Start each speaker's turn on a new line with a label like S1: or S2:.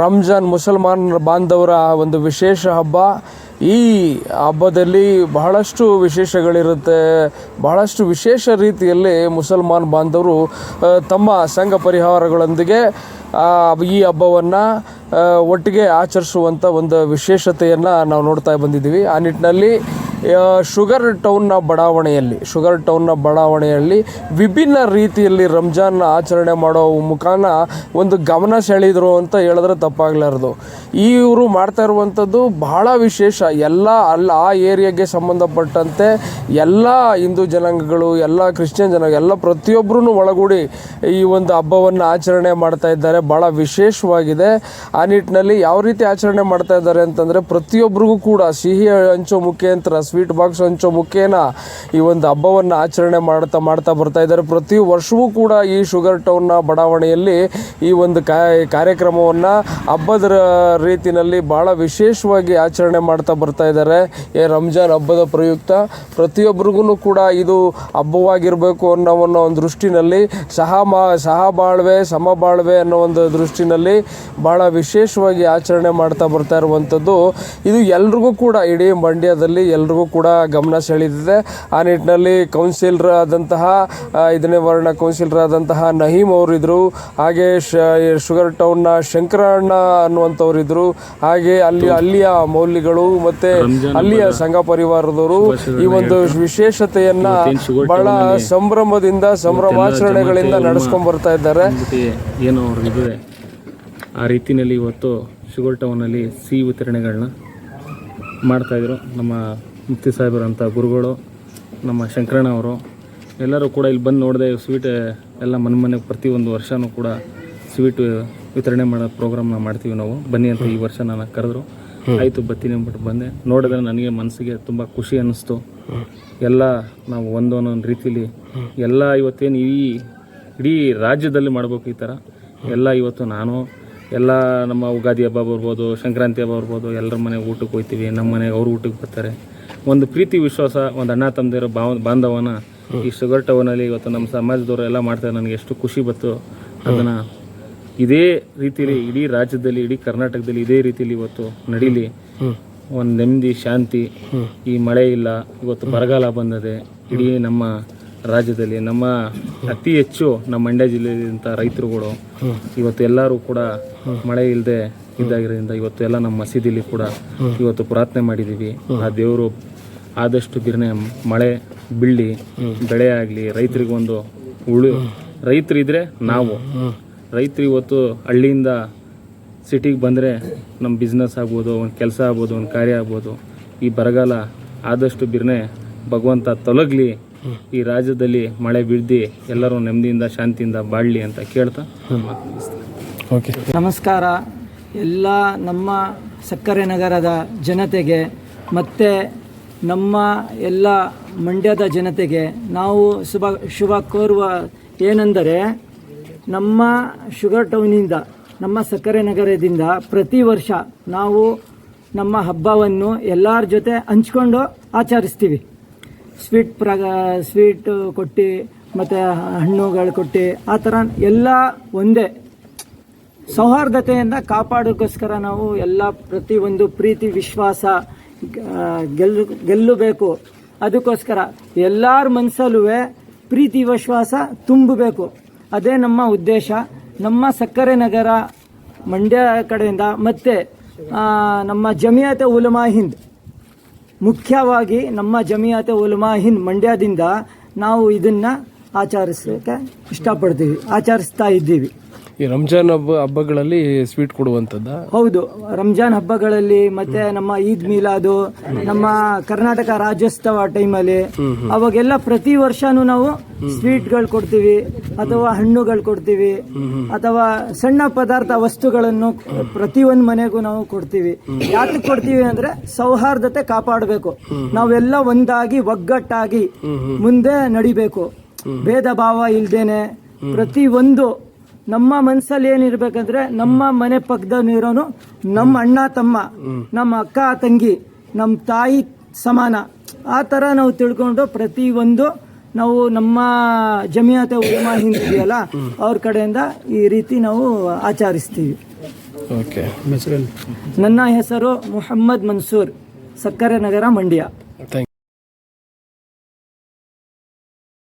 S1: ರಂಜಾನ್ ಮುಸಲ್ಮಾನ್ ಬಾಂಧವರ ಒಂದು ವಿಶೇಷ ಹಬ್ಬ. ಈ ಹಬ್ಬದಲ್ಲಿ ಬಹಳಷ್ಟು ವಿಶೇಷಗಳಿರುತ್ತೆ. ಬಹಳಷ್ಟು ವಿಶೇಷ ರೀತಿಯಲ್ಲಿ ಮುಸಲ್ಮಾನ್ ಬಾಂಧವರು ತಮ್ಮ ಸಂಘ ಪರಿಹಾರಗಳೊಂದಿಗೆ ಈ ಹಬ್ಬವನ್ನು ಒಟ್ಟಿಗೆ ಆಚರಿಸುವಂಥ ಒಂದು ವಿಶೇಷತೆಯನ್ನು ನಾವು ನೋಡ್ತಾ ಬಂದಿದ್ದೀವಿ. ಆ ನಿಟ್ಟಿನಲ್ಲಿ ಶುಗರ್ ಟೌನ್ನ ಬಡಾವಣೆಯಲ್ಲಿ, ಶುಗರ್ ಟೌನ್ನ ಬಡಾವಣೆಯಲ್ಲಿ ವಿಭಿನ್ನ ರೀತಿಯಲ್ಲಿ ರಂಜಾನ್ ಆಚರಣೆ ಮಾಡೋ ಮುಖಾನ ಒಂದು ಗಮನ ಸೆಳೆದ್ರು ಅಂತ ಹೇಳಿದ್ರೆ ತಪ್ಪಾಗಲಾರ್ದು. ಇವರು ಮಾಡ್ತಾ ಇರುವಂಥದ್ದು ಬಹಳ ವಿಶೇಷ. ಎಲ್ಲ ಅಲ್ಲಿ ಆ ಏರಿಯಾಗೆ ಸಂಬಂಧಪಟ್ಟಂತೆ ಎಲ್ಲ ಹಿಂದೂ ಜನಾಂಗಗಳು, ಎಲ್ಲ ಕ್ರಿಶ್ಚಿಯನ್ ಜನಾಂಗ, ಎಲ್ಲ ಪ್ರತಿಯೊಬ್ಬರೂ ಒಳಗೂಡಿ ಈ ಒಂದು ಹಬ್ಬವನ್ನು ಆಚರಣೆ ಮಾಡ್ತಾ ಇದ್ದಾರೆ. ಭಾಳ ವಿಶೇಷವಾಗಿದೆ. ಆ ನಿಟ್ಟಿನಲ್ಲಿ ಯಾವ ರೀತಿ ಆಚರಣೆ ಮಾಡ್ತಾ ಇದ್ದಾರೆ ಅಂತಂದರೆ ಪ್ರತಿಯೊಬ್ಬರಿಗೂ ಕೂಡ ಸಿಹಿ ಹಂಚೋ ಮುಖಾಂತರ ಸ್ವೀಟ್ ಬಾಕ್ಸ್ ಹಂಚೋ ಮುಖೇನ ಈ ಒಂದು ಹಬ್ಬವನ್ನು ಆಚರಣೆ ಮಾಡ್ತಾ ಮಾಡ್ತಾ ಬರ್ತಾ ಇದ್ದಾರೆ. ಪ್ರತಿ ವರ್ಷವೂ ಕೂಡ ಈ ಶುಗರ್ ಟೌನ್ನ ಬಡಾವಣೆಯಲ್ಲಿ ಈ ಒಂದು ಕಾರ್ಯಕ್ರಮವನ್ನು ಹಬ್ಬದ ರೀತಿಯಲ್ಲಿ ಭಾಳ ವಿಶೇಷವಾಗಿ ಆಚರಣೆ ಮಾಡ್ತಾ ಬರ್ತಾ ಇದ್ದಾರೆ. ಈ ರಂಜಾನ್ ಹಬ್ಬದ ಪ್ರಯುಕ್ತ ಪ್ರತಿಯೊಬ್ಬರಿಗೂ ಕೂಡ ಇದು ಹಬ್ಬವಾಗಿರಬೇಕು ಅನ್ನೋ ಒಂದು ದೃಷ್ಟಿನಲ್ಲಿ ಸಹ ಮಾ, ಸಹ ಬಾಳ್ವೆ, ಸಮ ಬಾಳ್ವೆ ಅನ್ನೋ ಒಂದು ದೃಷ್ಟಿನಲ್ಲಿ ಭಾಳ ವಿಶೇಷವಾಗಿ ಆಚರಣೆ ಮಾಡ್ತಾ ಬರ್ತಾ ಇರುವಂಥದ್ದು. ಇದು ಎಲ್ರಿಗೂ ಕೂಡ ಇಡೀ ಮಂಡ್ಯದಲ್ಲಿ ಎಲ್ರಿಗೂ ಕೂಡ ಗಮನ ಸೆಳೆದಿದೆ. ಆ ನಿಟ್ಟಿನಲ್ಲಿ ಕೌನ್ಸಿಲರ್ ಆದಂತಹ ಐದನೇ ವರ್ಣ ಕೌನ್ಸಿಲರ್ ಆದಂತಹ ನಹೀಮ್ ಅವರಿದ್ದರು ಹಾಗೆ ಶ ಶುಗರ್ ಟೌನ್ನ ಶಂಕರಣ್ಣ ಅನ್ನುವಂಥವರಿದ್ದರು ಹಾಗೆ ಅಲ್ಲಿ ಅಲ್ಲಿಯ ಮೌಲ್ಯಗಳು ಮತ್ತೆ ಅಲ್ಲಿಯ ಸಂಘ ಪರಿವಾರದವರು ಈ ಒಂದು ವಿಶೇಷತೆಯನ್ನ ಬಹಳ ಸಂಭ್ರಮದಿಂದ ಸಂಭ್ರಮಾಚರಣೆಗಳಿಂದ ನಡೆಸ್ಕೊಂಡ್ ಬರ್ತಾ ಇದ್ದಾರೆ.
S2: ಏನು ಇದೆ ಆ ರೀತಿಯಲ್ಲಿ ಇವತ್ತು ಶುಗರ್ ಟೌನಲ್ಲಿ ಸಿಹಿ ವಿತರಣೆಗಳನ್ನ ಮಾಡ್ತಾಯಿದ್ರು ನಮ್ಮ ಮುಕ್ತಿ ಸಾಹೇಬರಂಥ ಗುರುಗಳು ನಮ್ಮ ಶಂಕರಣ್ಣ ಅವರು. ಎಲ್ಲರೂ ಕೂಡ ಇಲ್ಲಿ ಬಂದು ನೋಡಿದೆ ಸ್ವೀಟ್ ಎಲ್ಲ ಮನೆ ಮನೆಗೆ ಪ್ರತಿಯೊಂದು ವರ್ಷವೂ ಕೂಡ ಸ್ವೀಟ್ ವಿತರಣೆ ಮಾಡೋ ಪ್ರೋಗ್ರಾಮ್ನ ಮಾಡ್ತೀವಿ ನಾವು. ಬನ್ನಿ ಅಂತ ಈ ವರ್ಷ ನಾನು ಕರೆದ್ರು. ಆಯಿತು ಬರ್ತೀನಿ ಅಂದ್ಬಿಟ್ಟು ಬಂದೆ. ನೋಡಿದ್ರೆ ನನಗೆ ಮನಸ್ಸಿಗೆ ತುಂಬ ಖುಷಿ ಅನ್ನಿಸ್ತು. ಎಲ್ಲ ನಾವು ಒಂದೊಂದೊಂದು ರೀತಿಲಿ ಎಲ್ಲ ಇವತ್ತೇನು ಈ ಇಡೀ ರಾಜ್ಯದಲ್ಲಿ ಮಾಡಬೇಕು ಈ ಥರ ಎಲ್ಲ ಇವತ್ತು ನಾನು ಎಲ್ಲ ನಮ್ಮ ಉಗಾದಿ ಹಬ್ಬ ಬರ್ಬೋದು ಸಂಕ್ರಾಂತಿ ಹಬ್ಬ ಬರ್ಬೋದು ಎಲ್ಲರ ಮನೆಗೆ ಊಟಕ್ಕೆ ಹೋಗ್ತೀವಿ ನಮ್ಮ ಮನೆಗೆ ಅವ್ರ ಊಟಕ್ಕೆ ಬರ್ತಾರೆ. ಒಂದು ಪ್ರೀತಿ ವಿಶ್ವಾಸ ಒಂದು ಅಣ್ಣ ತಮ್ಮದಿರೋ ಭಾವ ಬಾಂಧವನ ಈ ಶುಗರ್ ಟೌನಲ್ಲಿ ಇವತ್ತು ನಮ್ಮ ಸಮಾಜದವರು ಎಲ್ಲ ಮಾಡ್ತಾರೆ ನನಗೆ ಎಷ್ಟು ಖುಷಿ ಬಂತು ಅದನ್ನು. ಇದೇ ರೀತಿಯಲ್ಲಿ ಇಡೀ ರಾಜ್ಯದಲ್ಲಿ ಇಡೀ ಕರ್ನಾಟಕದಲ್ಲಿ ಇದೇ ರೀತಿಯಲ್ಲಿ ಇವತ್ತು ನಡೀಲಿ. ಒಂದು ನೆಮ್ಮದಿ ಶಾಂತಿ ಈ ಮಳೆ ಇಲ್ಲ ಇವತ್ತು ಬರಗಾಲ ಬಂದದೆ ಇಡೀ ನಮ್ಮ ರಾಜ್ಯದಲ್ಲಿ ನಮ್ಮ ಅತಿ ಹೆಚ್ಚು ನಮ್ಮ ಮಂಡ್ಯ ಜಿಲ್ಲೆಯಿಂದ ರೈತರುಗಳು ಇವತ್ತು ಎಲ್ಲರೂ ಕೂಡ ಮಳೆ ಇಲ್ಲದೆ ಇದ್ದಾಗಿರೋದ್ರಿಂದ ಇವತ್ತು ಎಲ್ಲ ನಮ್ಮ ಮಸೀದಿಲಿ ಕೂಡ ಇವತ್ತು ಪ್ರಾರ್ಥನೆ ಮಾಡಿದ್ದೀವಿ. ಆ ದೇವರು ಆದಷ್ಟು ಬಿರ್ನೆ ಮಳೆ ಬೀಳಿ ಬೆಳೆ ಆಗಲಿ ರೈತರಿಗೆ ಒಂದು ಉಳು ರೈತರಿದ್ರೆ ನಾವು. ರೈತರು ಇವತ್ತು ಹಳ್ಳಿಯಿಂದ ಸಿಟಿಗೆ ಬಂದರೆ ನಮ್ಮ ಬಿಸ್ನೆಸ್ ಆಗ್ಬೋದು ಒಂದು ಕೆಲಸ ಆಗ್ಬೋದು ಒಂದು ಕಾರ್ಯ ಆಗ್ಬೋದು. ಈ ಬರಗಾಲ ಆದಷ್ಟು ಬಿರ್ನೆ ಭಗವಂತ ತೊಲಗಲಿ ಈ ರಾಜ್ಯದಲ್ಲಿ ಮಳೆ ಬಿದ್ದು ಎಲ್ಲರೂ ನೆಮ್ಮದಿಯಿಂದ ಶಾಂತಿಯಿಂದ ಬಾಳಲಿ ಅಂತ ಕೇಳ್ತಾ.
S1: ಓಕೆ.
S3: ನಮಸ್ಕಾರ. ಎಲ್ಲ ನಮ್ಮ ಸಕ್ಕರೆ ನಗರದ ಜನತೆಗೆ ಮತ್ತು ನಮ್ಮ ಎಲ್ಲ ಮಂಡ್ಯದ ಜನತೆಗೆ ನಾವು ಶುಭ ಶುಭ ಕೋರುವ ಏನೆಂದರೆ ನಮ್ಮ ಶುಗರ್ ಟೌನಿಂದ ನಮ್ಮ ಸಕ್ಕರೆ ನಗರದಿಂದ ಪ್ರತಿ ವರ್ಷ ನಾವು ನಮ್ಮ ಹಬ್ಬವನ್ನು ಎಲ್ಲರ ಜೊತೆ ಹಂಚ್ಕೊಂಡು ಆಚರಿಸ್ತೀವಿ. ಸ್ವೀಟ್ ಪ್ರಾಗ, ಸ್ವೀಟ್ ಕೊಟ್ಟು, ಮತ್ತು ಹಣ್ಣುಗಳು ಕೊಟ್ಟು, ಆ ಥರ ಎಲ್ಲ ಒಂದೇ. ಸೌಹಾರ್ದತೆಯಿಂದ ಕಾಪಾಡೋಕ್ಕೋಸ್ಕರ ನಾವು ಎಲ್ಲ ಪ್ರತಿಯೊಂದು ಪ್ರೀತಿ, ವಿಶ್ವಾಸ ಗೆಲ್ಲು, ಗೆಲ್ಲಬೇಕು. ಅದಕ್ಕೋಸ್ಕರ ಎಲ್ಲರ ಮನಸ್ಸಲ್ಲೂ ಪ್ರೀತಿ, ವಿಶ್ವಾಸ ತುಂಬಬೇಕು. ಅದೇ ನಮ್ಮ ಉದ್ದೇಶ. ನಮ್ಮ ಸಕ್ಕರೆ ನಗರ ಮಂಡ್ಯ ಕಡೆಯಿಂದ ಮತ್ತು ನಮ್ಮ ಜಮಿಯತ ಉಲಮಾ ಹಿಂದ್. ಮುಖ್ಯವಾಗಿ ನಮ್ಮ ಜಮಿಯಾತೆ ಉಲ್ಮಾ ಮಂಡ್ಯದಿಂದ ನಾವು ಇದನ್ನು ಆಚರಿಸೋಕ್ಕೆ ಇಷ್ಟಪಡ್ತೀವಿ ಆಚರಿಸ್ತಾ ಇದ್ದೀವಿ.
S1: ಈ ರಂಜಾನ್ ಹಬ್ಬ ಹಬ್ಬಗಳಲ್ಲಿ ಸ್ವೀಟ್ ಕೊಡುವಂಥದ್ದು?
S3: ಹೌದು. ರಂಜಾನ್ ಹಬ್ಬಗಳಲ್ಲಿ ಮತ್ತೆ ನಮ್ಮ ಈದ್ ಮಿಲಾದು ನಮ್ಮ ಕರ್ನಾಟಕ ರಾಜ್ಯೋತ್ಸವ ಟೈಮಲ್ಲಿ ಅವಾಗೆಲ್ಲ ಪ್ರತಿ ವರ್ಷನೂ ನಾವು ಸ್ವೀಟ್ಗಳು ಕೊಡ್ತೀವಿ ಅಥವಾ ಹಣ್ಣುಗಳು ಕೊಡ್ತೀವಿ ಅಥವಾ ಸಣ್ಣ ಪದಾರ್ಥ ವಸ್ತುಗಳನ್ನು ಪ್ರತಿಯೊಂದು ಮನೆಗೂ ನಾವು ಕೊಡ್ತೀವಿ. ಯಾಕೆ ಕೊಡ್ತೀವಿ ಅಂದ್ರೆ ಸೌಹಾರ್ದತೆ ಕಾಪಾಡಬೇಕು. ನಾವೆಲ್ಲ ಒಂದಾಗಿ ಒಗ್ಗಟ್ಟಾಗಿ ಮುಂದೆ ನಡಿಬೇಕು. ಭೇದ ಭಾವ ಇಲ್ದೇನೆ ಪ್ರತಿ ಒಂದು ನಮ್ಮ ಮನಸ್ಸಲ್ಲಿ ಏನಿರ್ಬೇಕಂದ್ರೆ ನಮ್ಮ ಮನೆ ಪಕ್ಕದಲ್ಲಿರೋನು ನಮ್ಮ ಅಣ್ಣ ತಮ್ಮ ನಮ್ಮ ಅಕ್ಕ ತಂಗಿ ನಮ್ಮ ತಾಯಿ ಸಮಾನ. ಆ ಥರ ನಾವು ತಿಳ್ಕೊಂಡು ಪ್ರತಿ ಒಂದು ನಾವು ನಮ್ಮ ಜಮಿಯಾತ ಉದ್ಯಮ ಹಿಂದಿದೆಯಲ್ಲ ಅವ್ರ ಕಡೆಯಿಂದ ಈ ರೀತಿ ನಾವು ಆಚರಿಸ್ತೀವಿ.
S1: ಓಕೆ.
S3: ನನ್ನ ಹೆಸರು ಮೊಹಮ್ಮದ್ ಮನ್ಸೂರ್ ಸಕ್ಕರೆ ನಗರ ಮಂಡ್ಯ.